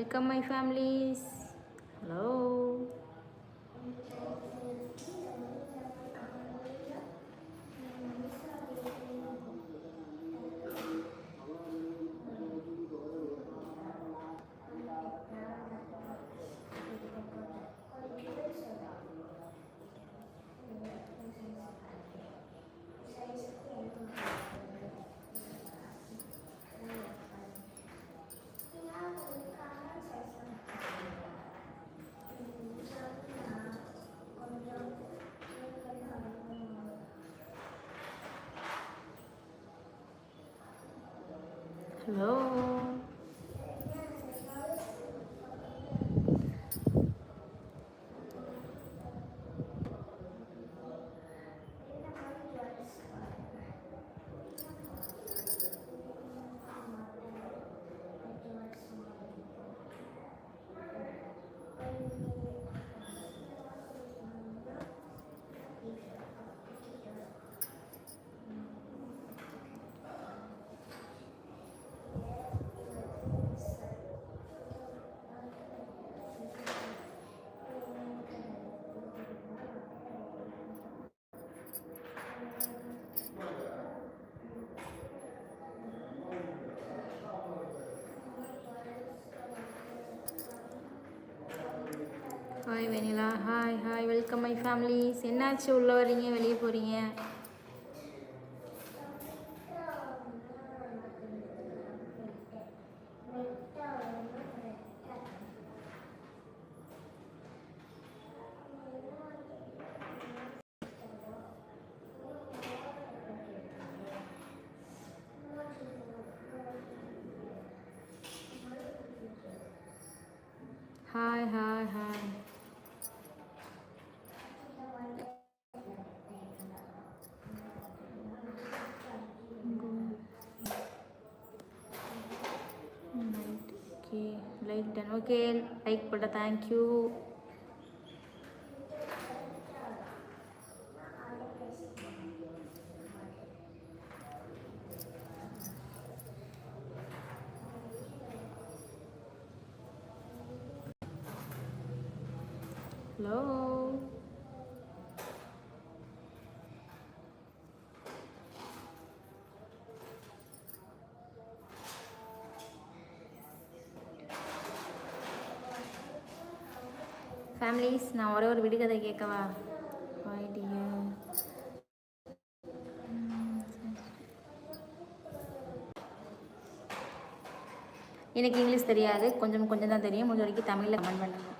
Welcome my families hello hello hi Vennila hi hi welcome my families என்னாச்சு? உள்ளே வரீங்க வெளியே போகிறீங்க hi hi hi okay like done okay like பண்ண thank you hello families நான் ஒரே ஒரு விடுகதை கேட்கவா? ஐடியா எனக்கு இங்கிலீஷ் தெரியாது. கொஞ்சம் கொஞ்சம் தான் தெரியும். முடிஞ்ச வரைக்கும் தமிழில் கமெண்ட் பண்ணுங்கள்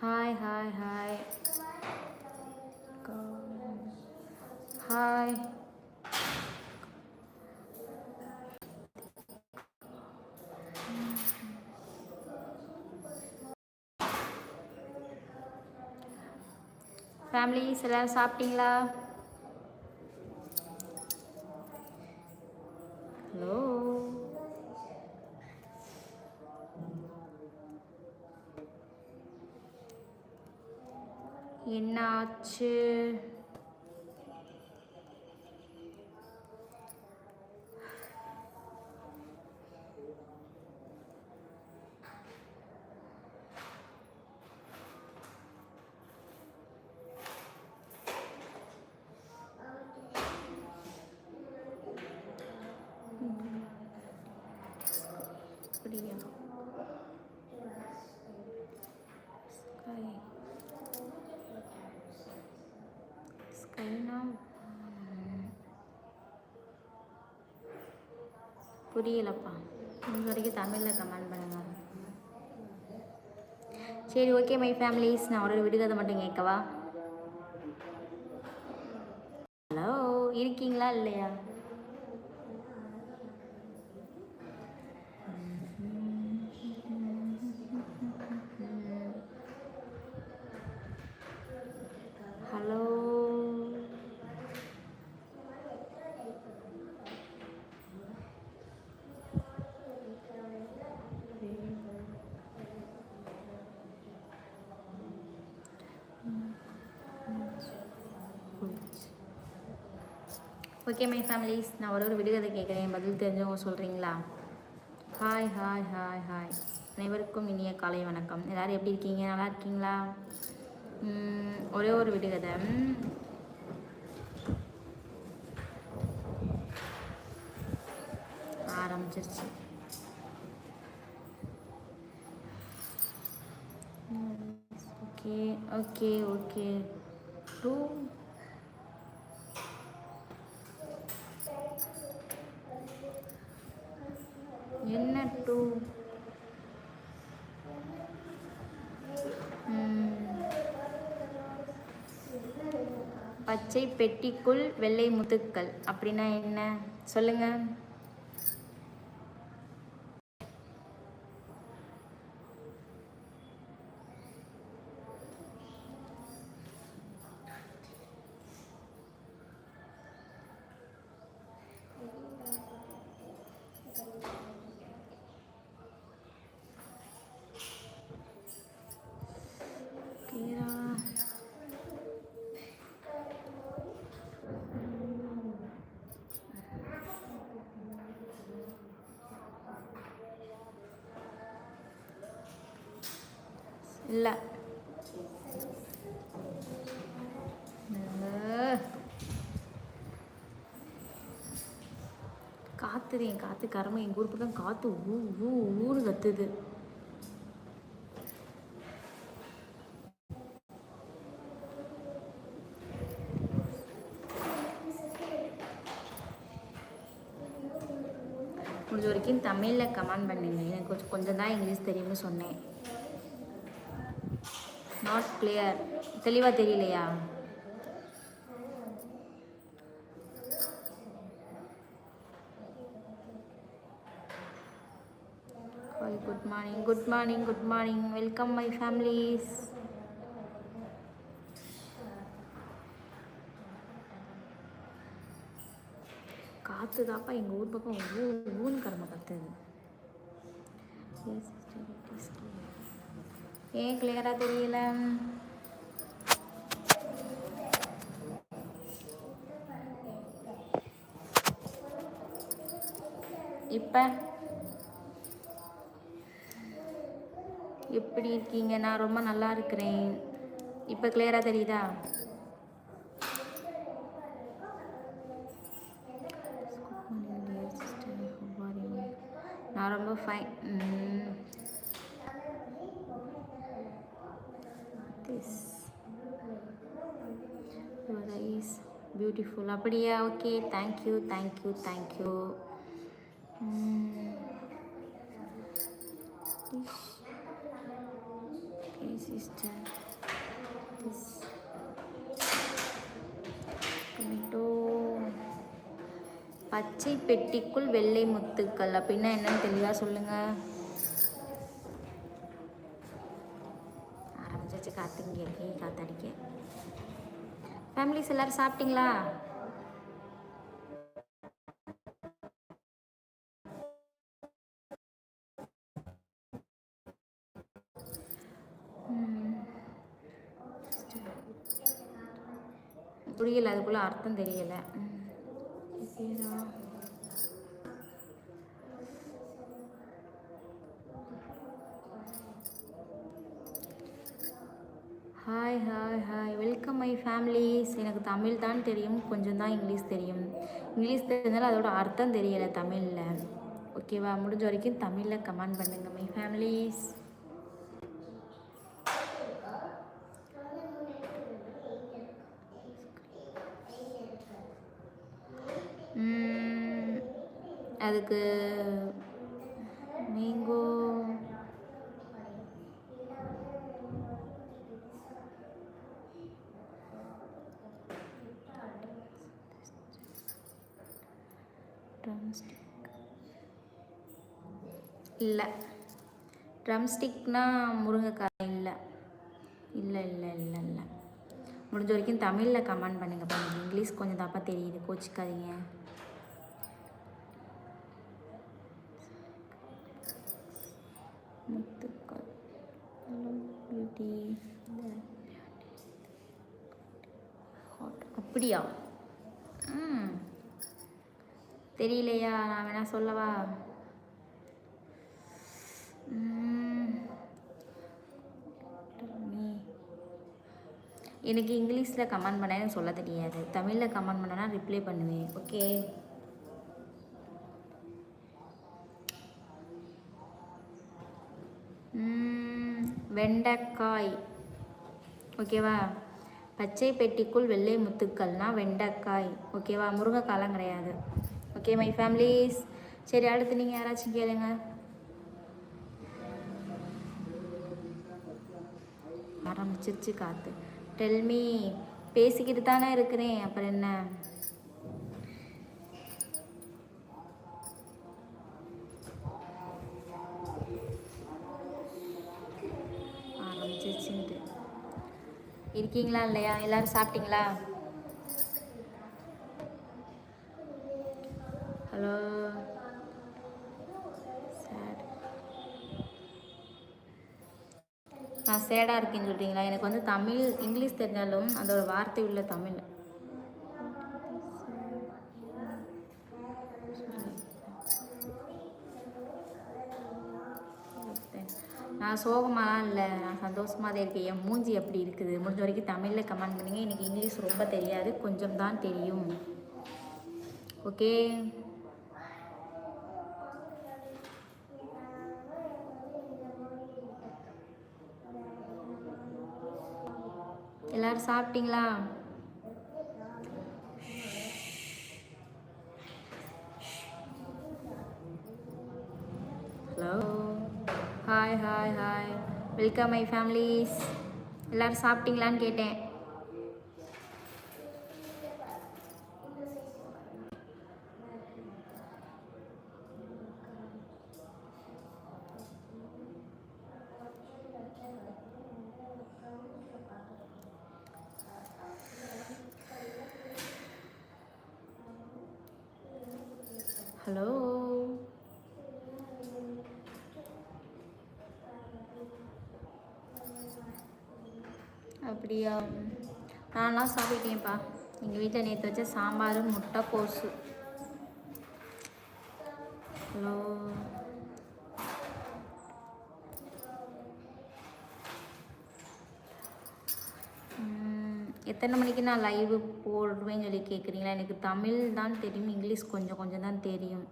hi hi hi hi families எல்லோரும் சாப்பிட்டீங்களா ஹலோ என்ன ஆச்சு அப்படியா ஸ்கை ஸ்கைனா புரியலப்பா. இது வரைக்கும் தமிழில் கமெண்ட் பண்ணுங்க சரி ஓகே மை ஃபேமிலிஸ் நான் ஒரு விடுகதை மட்டும் கேட்கவா? ஹலோ இருக்கீங்களா இல்லையா ஹலோ ஓகே மை ஃபேமிலிஸ் நான் ஒரு ஒரு விடுகதை கேட்குறேன் பதில் தெரிஞ்சவங்க சொல்கிறீங்களா ஹாய் ஹாய் ஹாய் ஹாய் அனைவருக்கும் இனிய காலை வணக்கம். எல்லோரும் எப்படி இருக்கீங்க? நல்லா இருக்கீங்களா? ஒரே ஒரு விடுகதை ஆரம்பிச்சிருச்சு. ஓகே ஓகே ஓகே டூ என்ன டூ பச்சை பெட்டிக்குள் வெள்ளை முத்துக்கள். அப்படின்னா என்ன? சொல்லுங்கள் காத்துது என் காத்து கரமை எங்கள் ஊர் பக்கம் காத்து ஊ ஊ ஊன்னு கத்துது. முடிஞ்ச வரைக்கும் தமிழில் கமெண்ட் பண்ணுங்க எனக்கு கொஞ்சம் கொஞ்சம் தான் இங்கிலீஷ் தெரியும்னு சொன்னேன். நாட் கிளியர் தெளிவாக தெரியலையா hi good morning good morning good morning welcome my families காற்று தாப்பா எங்கள் ஊர் பக்கம் ஊ ஊன் கடமை கத்துது ஏன் கிளியராக தெரியல? இப்போ எப்படி இருக்கீங்க? நான் ரொம்ப நல்லா இருக்கிறேன். இப்போ கிளியராக தெரியுதா? நான் ரொம்ப ஃபைன் திஸ் யுவர் பியூட்டிஃபுல் அப்படியா? Okay thank you thank you thank you sister this tomato பச்சை பெட்டிக்குள் வெள்ளை முத்துக்கள். அப்படின்னா என்னன்னு தெளிவாக சொல்லுங்க. ஆரம்பிச்சாச்சு காத்துங்க காத்தடிக்க ஃபேமிலிஸ் எல்லாரும் சாப்பிட்டீங்களா? அதுக்குள்ள அர்த்தம் தெரியலை. Hi hi hi welcome my families எனக்கு தமிழ் தான் தெரியும் கொஞ்சம் தான் இங்கிலீஷ் தெரியும். இங்கிலீஷ் தெரிஞ்சாலும் அதோட அர்த்தம் தெரியலை தமிழில். ஓகேவா முடிஞ்ச வரைக்கும் தமிழில் கமெண்ட் பண்ணுங்கள் மை ஃபேமிலிஸ் அதுக்கு மேங்கோ ட்ரம்ஸ்டிக் இல்லை. ட்ரம்ஸ்டிக்னால் முருங்கைக்காய் இல்லை. இல்லை இல்லை இல்லை இல்லை. முடிஞ்ச வரைக்கும் தமிழில் கமெண்ட் பண்ணுங்க. பாருங்கள் இங்கிலீஷ் கொஞ்சம் தப்பாக தெரியுது. கோச்சிக்காதீங்க. முத்துக்கள். பியூட்டி அப்படியா? ம். தெரியலையா? நான் வேணா சொல்லவா? எனக்கு இங்கிலீஷில் கமெண்ட் பண்ண எனக்கு சொல்ல தெரியாது. தமிழில் கமெண்ட் பண்ணனா ரிப்ளை பண்ணுவேன். ஓகே ம், வெண்டைக்காய். ஓகேவா பச்சை பெட்டிக்குள் வெள்ளை முத்துக்கள்னால் வெண்டைக்காய். ஓகேவா முருங்கைக்காலாம் கிடையாது. ஓகே மை ஃபேமிலிஸ் சரி அடுத்து நீங்கள் யாராச்சும் கேளுங்க. ஆரம்பிச்சிருச்சு காற்று டெல்மி பேசிக்கிட்டு தானே இருக்கிறேன். அப்புறம் என்ன? இருக்கீங்களா இல்லையா? எல்லாரும் சாப்பிட்டீங்களா? ஹலோ. சேட் நான் சேடாக இருக்கேன்னு சொல்கிறீங்களா எனக்கு வந்து தமிழ் இங்கிலீஷ் தெரிஞ்சாலும் அதோட வார்த்தை உள்ள தமிழ். நான் சோகமாலாம் இல்லை. நான் சந்தோஷமாக தான் இருக்கேன். என் மூஞ்சி எப்படி இருக்குது. முடிஞ்ச வரைக்கும் தமிழில் கமெண்ட் பண்ணுங்கள் எனக்கு இங்கிலீஷ் ரொம்ப தெரியாது. கொஞ்சம் தான் தெரியும். ஓகே எல்லாரும் சாப்பிட்டீங்களா? Hello hi hi hi welcome my families எல்லோரும் சாப்பிட்டீங்களான்னு கேட்டேன். ஹலோ அப்படியா? நான்லாம் சாப்பிட்டேன்ப்பா. எங்கள் வீட்டில் நேற்று வச்ச சாம்பார் முட்டை கோசு ஹலோ? எத்தனை மணிக்கு நான் லைவ் போடுவேன்னு சொல்லி கேட்குறீங்களா எனக்கு தமிழ் தான் தெரியும் இங்கிலீஷ் கொஞ்சம் கொஞ்சம் தான் தெரியும்.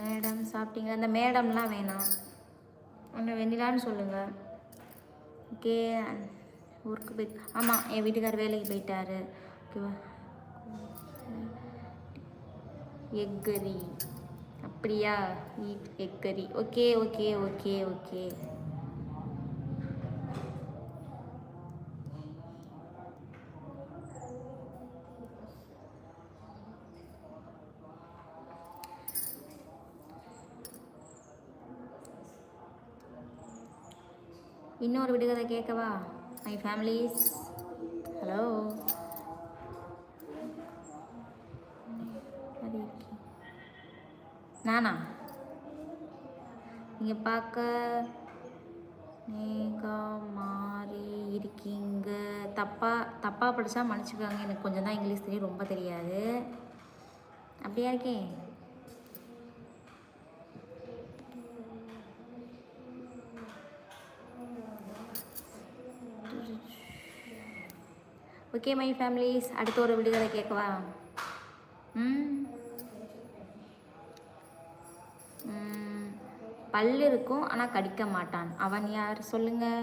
மேடம் சாப்பிட்டீங்களா? இந்த மேடம்லாம் வேணாம். ஒன்று வெண்ணிலான்னு சொல்லுங்கள் ஓகே. ஊருக்கு போய் ஆமாம் என் வீட்டுக்கார் வேலைக்கு போயிட்டாரு. ஓகேவா? எக்கரி அப்படியா? ஈட் எக்கரி ஓகே ஓகே ஓகே ஓகே. இன்னொரு விடுகதை கேட்கவா? மை ஃபேமிலிஸ் ஹலோ நானா? நீங்கள் பார்க்க நீங்கள் மாறி இருக்கீங்க. தப்பாக தப்பாக படித்தா மன்னிச்சுக்காங்க. எனக்கு கொஞ்சம் தான் இங்கிலீஷ் தெரியும். ரொம்ப தெரியாது. அப்படியா இருக்கேன் ஓகே மை ஃபேமிலிஸ் அடுத்த ஒரு விடுதலை கேட்கவா? ம். பல்லு இருக்கும் ஆனால் கடிக்க மாட்டான். அவன் யார்? சொல்லுங்கள்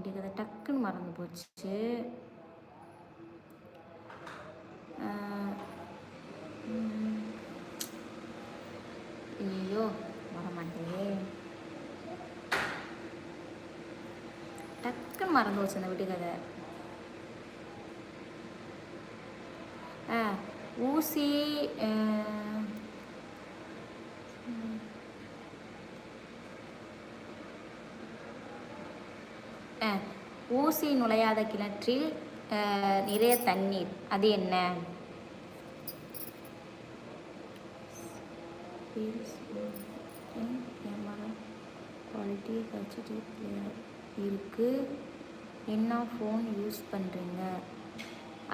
நினச்சேன் கதை டக்குன்னு மறந்து போச்சு. ஐயோ வர டக்குன்னு மறந்து போச்சு அந்த வீட்டு ஆ ஊசி ஊசி நுழையாத கிணற்றில் நிறைய தண்ணீர். அது என்ன? குவாலிட்டி ஹெச்டி இருக்குது இருக்கு. என்ன ஃபோன் யூஸ் பண்ணுறீங்க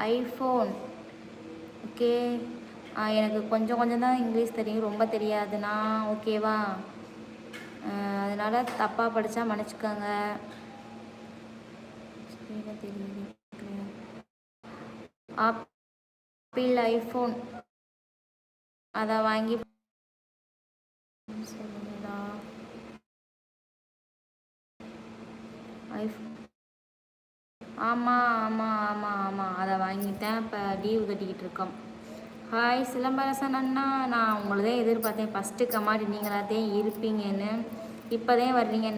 ஐஃபோன் ஓகே எனக்கு கொஞ்சம் கொஞ்சம் தான் இங்கிலீஷ் தெரியும். ரொம்ப தெரியாதுண்ணா ஓகேவா அதனால் தப்பாக படித்தா மன்னிச்சுக்கோங்க. தெரியுது. ஆப்பிள் ஐஃபோன் அதை வாங்கி சொல்லுங்களா ஐஃபோன் ஆமாம் ஆமாம் ஆமாம் ஆமாம் அதை வாங்கிட்டேன். இப்போ டியூ கட்டிக்கிட்டு இருக்கோம். ஹாய் சிலம்பரசன் அண்ணா. நான் உங்களதே தான் எதிர்பார்த்தேன் ஃபஸ்ட்டு கமாடி நீங்களாத்தையும் இருப்பீங்கன்னு. இப்போதே வர்றீங்க.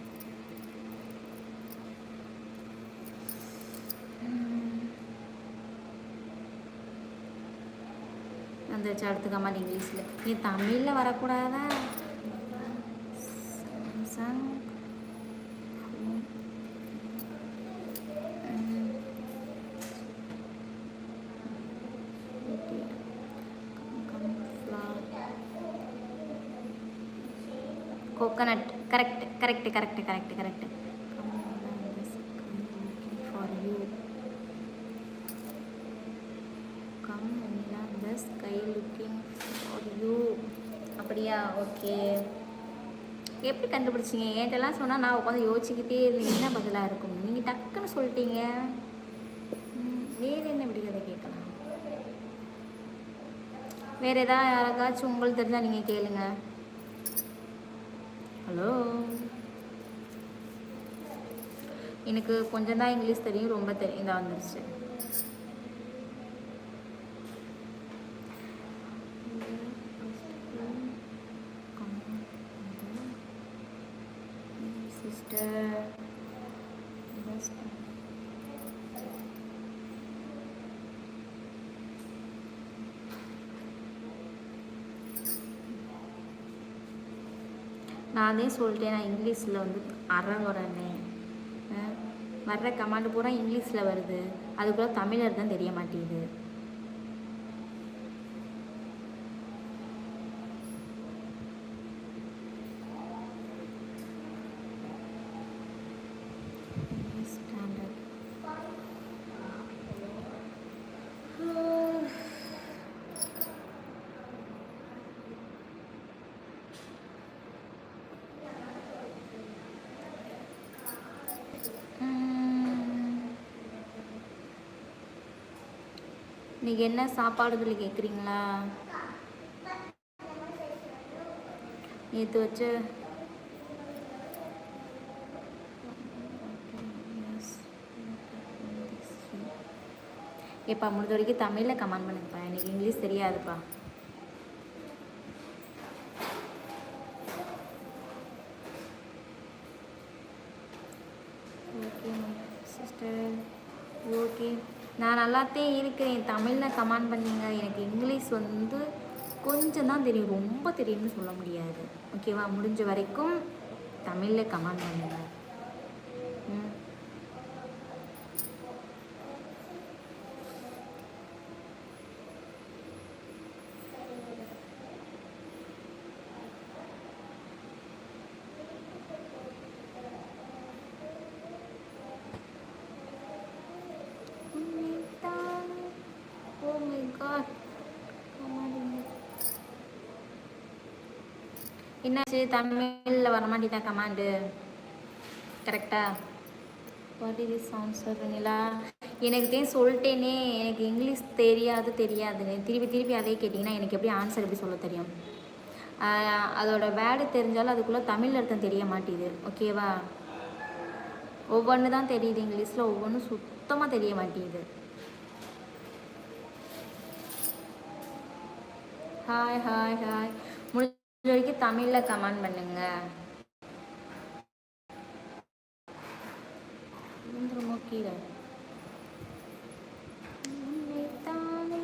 அந்த அடுத்த கமாடி இங்கிலீஷில். நீ தமிழில் வரக்கூடாதா? Samsung coconut. Correct correct correct correct correct. எப்படி கண்டுபிடிச்சிங்க? என்கிட்டலாம் சொன்னால் நான் உட்காந்து யோசிச்சுக்கிட்டே இருந்தேன். என்ன பதிலாக இருக்கும்? நீங்கள் டக்குன்னு சொல்லிட்டீங்க. வேறு என்ன விடுகதை கேட்கலாம்? வேறு எதாவது யாருக்காச்சும் உங்களுக்கு தெரிஞ்சால் நீங்கள் கேளுங்க. ஹலோ? எனக்கு கொஞ்சம் தான் இங்கிலீஷ் தெரியும். ரொம்ப தெரியும் இதாக வந்துருச்சு. நானே சொல்லிட்டேன் நான் இங்கிலீஷில் வந்து அறகுறனே வர்ற கமாண்டு பூரா இங்கிலீஷில் வருது. அதுக்குள்ளே தமிழர் தான் தெரிய மாட்டேங்குது. இன்னைக்கு என்ன சாப்பாடுகள் கேட்குறீங்களா நேற்று வச்ச ஏப்பா முடிஞ்ச வரைக்கும் தமிழில் கமெண்ட் பண்ணுங்கப்பா. எனக்கு இங்கிலீஷ் தெரியாதுப்பா. ஓகே சிஸ்டர் ஓகே நான் நல்லாத்தான் இருக்கிறேன். தமிழில் கமெண்ட் பண்ணிங்க. எனக்கு இங்கிலீஷ் வந்து கொஞ்சம் தான் தெரியும். ரொம்ப தெரியும்னு சொல்ல முடியாது. ஓகேவா முடிஞ்ச வரைக்கும் தமிழில் கமெண்ட் பண்ணுங்கள் ம் உன்னைத்தானே ஓ மை காட் என்னாச்சு தமிழில் வர கமாண்டு கரெக்டா வாட் இஸ் திஸ் ஆன்சர் எனக்கு தான் சொல்லிட்டேனே. எனக்கு இங்கிலீஷ் தெரியாது தெரியாதுன்னு. திருப்பி திருப்பி அதே கேட்டிங்கன்னா எனக்கு எப்படி ஆன்சர் எப்படி சொல்ல தெரியும்? அதோட வேர்டு தெரிஞ்சாலும் அதுக்குள்ளே தமிழ் அர்த்தம் தெரிய மாட்டேது ஓகேவா ஒவ்வொன்று தான் தெரியுது இங்கிலீஷில். ஒவ்வொன்றும் சுத்தமாக தெரிய மாட்டேங்குது. ஹாய் ஹாய் ஹாய் முடிஞ்ச வரைக்கும் தமிழில் கமெண்ட் பண்ணுங்க. கீழே. உன்னைத்தானே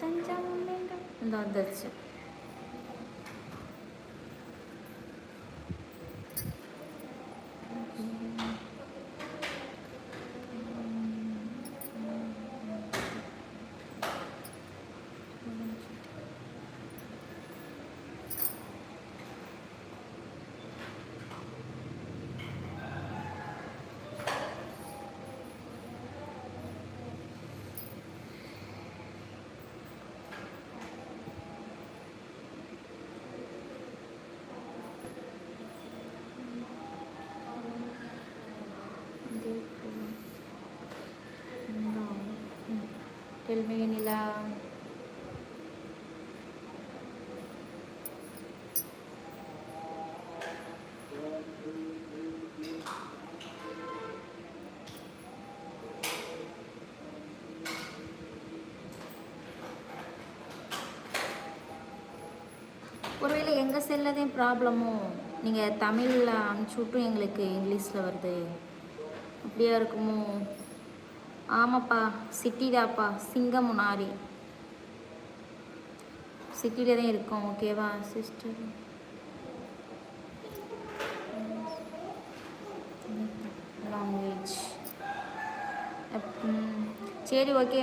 தஞ்சம் வேண்டும் இந்த வந்துருச்சு Tell me nila. ஒருவேளை எங்கள் செல்லில் தான் ப்ராப்ளமோ நீங்கள் தமிழில் அனுப்பிச்சி விட்டும் எங்களுக்கு இங்கிலீஷில் வருது. அப்படியா இருக்குமோ? ஆமாப்பா சிட்டிடாப்பா சிங்கம் முனாரி சிட்டியில் தான் இருக்கோம் ஓகேவா சிஸ்டர் லாங்குவேஜ் சரி ஓகே.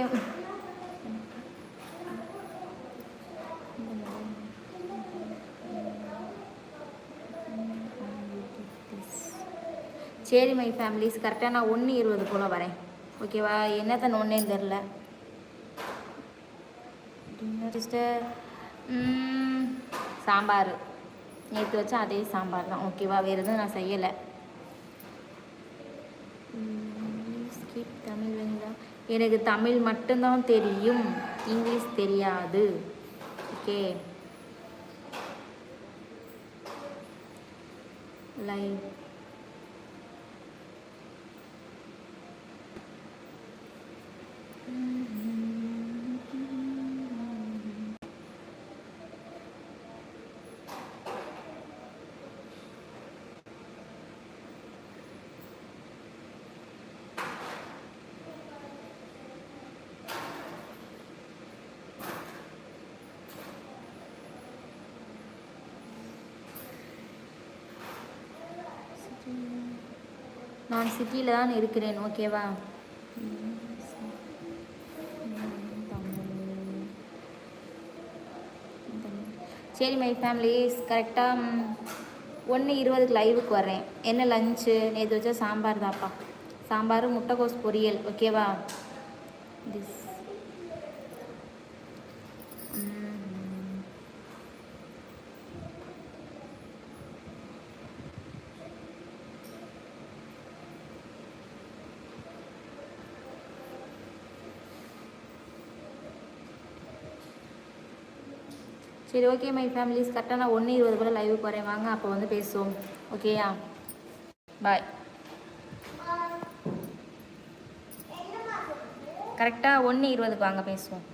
சரி மை ஃபேமிலிஸ் கரெக்டாக நான் ஒன்று இருபது போல் வரேன். ஓகேவா? என்னத்தை ஒன்றேன்னு தெரில சிஸ்டர் சாம்பார். நேற்று வச்சா அதே சாம்பார் தான். ஓகேவா? வேறு எதுவும் நான் செய்யலை. ஸ்கிப் தமிழ் வேணுங்களா? எனக்கு தமிழ் மட்டும்தான் தெரியும். இங்கிலீஷ் தெரியாது. ஓகே. லைவ் நான் சிட்டியில் தான் இருக்கிறேன் ஓகேவா சரி மை ஃபேமிலிஸ் கரெக்டாக ஒன்று இருபதுக்கு லைவுக்கு வரேன் என்ன லஞ்சு நேற்று வச்சா சாம்பார் தான்ப்பா. சாம்பார் முட்டைக்கோஸ் பொரியல் ஓகேவா திஸ் சரி ஓகே மை ஃபேமிலிஸ் கரெக்டாக நான் ஒன்று இருபது போல் லைவுக்கு வரேன் வாங்க அப்போ வந்து பேசுவோம். ஓகேயா பாய் கரெக்டாக ஒன்று இருபதுக்கு வாங்க பேசுவோம்.